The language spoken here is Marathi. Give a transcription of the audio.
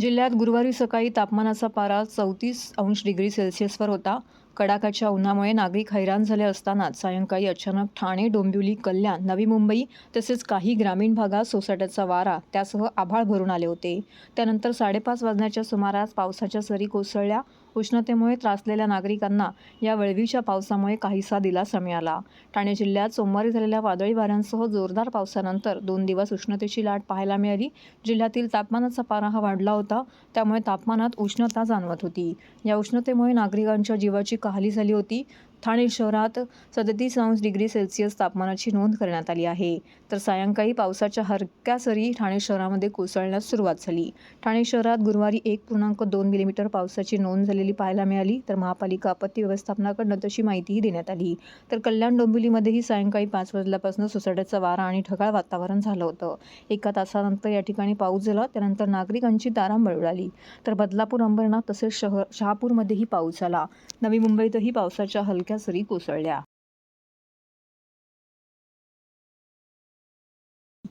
जिल्ह्यात गुरुवारी सकाळी तापमानाचा पारा चौतीस अंश डिग्री सेल्सिअसवर होता. कडाक्याच्या उन्हामुळे नागरिक हैराण झाले असतानाच सायंकाळी अचानक ठाणे डोंबिवली कल्याण नवी मुंबई तसेच काही ग्रामीण भागात सोसाट्याचा वारा त्यासह आभाळ भरून आले होते. त्यानंतर साडेपाच वाजण्याच्या सुमारास पावसाच्या सरी कोसळल्या. उष्णतेमुळे त्रासलेल्या नागरिकांना या वळवीच्या पावसामुळे काहीसा दिलासा मिळाला. ठाणे जिल्ह्यात सोमवारी झालेल्या वादळी वाऱ्यांसह जोरदार पावसानंतर दोन दिवस उष्णतेची लाट पाहायला मिळाली. जिल्ह्यातील तापमानाचा पारा हा वाढला होता त्यामुळे तापमानात उष्णता जाणवत होती. या उष्णतेमुळे नागरिकांच्या जीवाची कहाली झाली होती. ठाणे शहरात सदतीस अंश डिग्री सेल्सिअस तापमानाची नोंद करण्यात आली आहे. तर सायंकाळी पावसाच्या हरक्या सरी ठाणे शहरामध्ये कोसळण्यास सुरुवात झाली. ठाणे शहरात गुरुवारी एक पूर्णांक दोन मिलीमीटर पावसाची नोंद झालेली पाहायला मिळाली. तर महापालिका आपत्ती व्यवस्थापनाकडनं तशी माहितीही देण्यात आली. तर कल्याण डोंबिवलीमध्येही सायंकाळी पाच वाजल्यापासून सोसाट्याचा वारा आणि ढगाळ वातावरण झालं होतं. एका तासानंतर या ठिकाणी पाऊस झाला. त्यानंतर नागरिकांची तारांबळ उडाली तर बदलापूर अंबरनाथ तसेच शहर शहापूरमध्येही पाऊस झाला. नवी मुंबईतही पावसाच्या हलक्या सरी कोसळल्या.